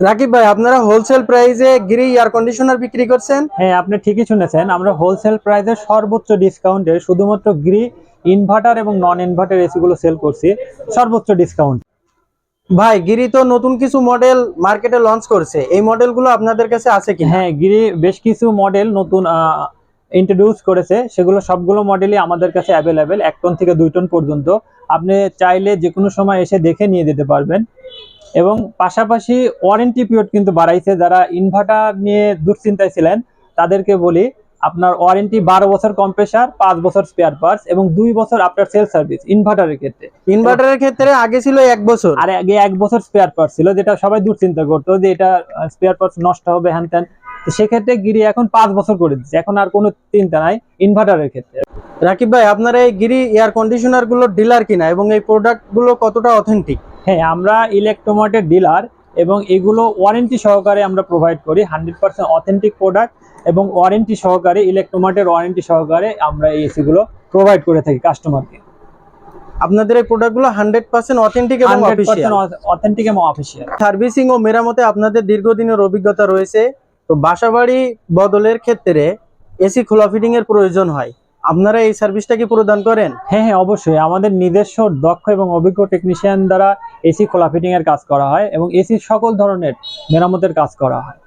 রাকিব ভাই আপনারা হোলসেল প্রাইসে গিরি এয়ার কন্ডিশনার বিক্রি করছেন? হ্যাঁ আপনি ঠিকই শুনেছেন। আমরা হোলসেল প্রাইসে সর্বোচ্চ ডিসকাউন্টে শুধুমাত্র গ্রি ইনভার্টার এবং নন ইনভার্টার এসি গুলো সেল করছি। সর্বোচ্চ ডিসকাউন্ট ভাই গিরি তো নতুন কিছু মডেল মার্কেটে লঞ্চ করছে। এই মডেলগুলো আপনাদের কাছে আছে কি হ্যাঁ গিরি বেশ কিছু মডেল নতুন ইন্ট্রোডিউস করেছে। সেগুলো সবগুলো মডেলই আমাদের কাছে অ্যাভেলেবেল এক টন থেকে দুই টন পর্যন্ত। আপনি চাইলে যে কোনো সময় এসে দেখে নিয়ে যেতে পারবেন। এবং পাশাপাশি ওয়ারেন্টি পিরিয়ড কিন্তু বাড়াইছে। যারা ইনভার্টার নিয়ে দুশ্চিন্তায় ছিলেন তাদেরকে বলি আপনার ওয়ারেন্টি বারো বছর কম্প্রেসার পাঁচ বছর স্পেয়ার পার্টস এবং দুই বছর আফটার সেল সার্ভিস ইনভার্টারের ক্ষেত্রে। ইনভার্টারের ক্ষেত্রে আগে ছিল এক বছর। আর আগে এক বছর স্পেয়ার পার্টস ছিল যেটা সবাই দুশ্চিন্তা করতো যে এটা স্পেয়ার পার্টস নষ্ট হবে হ্যান ত্যান। সেক্ষেত্রে গিরি এখন পাঁচ বছর করে দিচ্ছে। এখন আর কোনো চিন্তা নাই ইনভার্টারের ক্ষেত্রে। রাকিব ভাই আপনার এই গিরি এয়ার কন্ডিশনারগুলো ডিলার কিনা এবং এই প্রোডাক্টগুলো কতটা অথেন্টিক হ্যাঁ আমরা ইলেকট্রোমার্টের ডিলার এবং এগুলো ওয়ারেন্টি সহকারে আমরা প্রোভাইড করি হান্ড্রেড পার্সেন্ট অথেন্টিক প্রোডাক্ট এবং ওয়ারেন্টি সহকারে ইলেকট্রোমার্টের ওয়ারেন্টি সহকারে আমরা এই এসিগুলো প্রোভাইড করে থাকি কাস্টমারকে আপনাদের এই প্রোডাক্টগুলো হান্ড্রেড পার্সেন্ট অথেন্টিক এবং অথেন্টিক এবং অফিসিয়াল সার্ভিসিং ও মেরামতে আপনাদের দীর্ঘদিনের অভিজ্ঞতা রয়েছে। তো বাসাবাড়ি বদলের ক্ষেত্রে এসি খোলা ফিটিং এর প্রয়োজন হয়। আপনারা এই সার্ভিসটা কি প্রদান করেন? হ্যাঁ হ্যাঁ অবশ্যই। আমাদের নিজস্ব, দক্ষ এবং অভিজ্ঞ টেকনিশিয়ান দ্বারা এসি খোলা ফিটিং এর কাজ করা হয় এবং এসির সকল ধরনের মেরামতের কাজ করা হয়।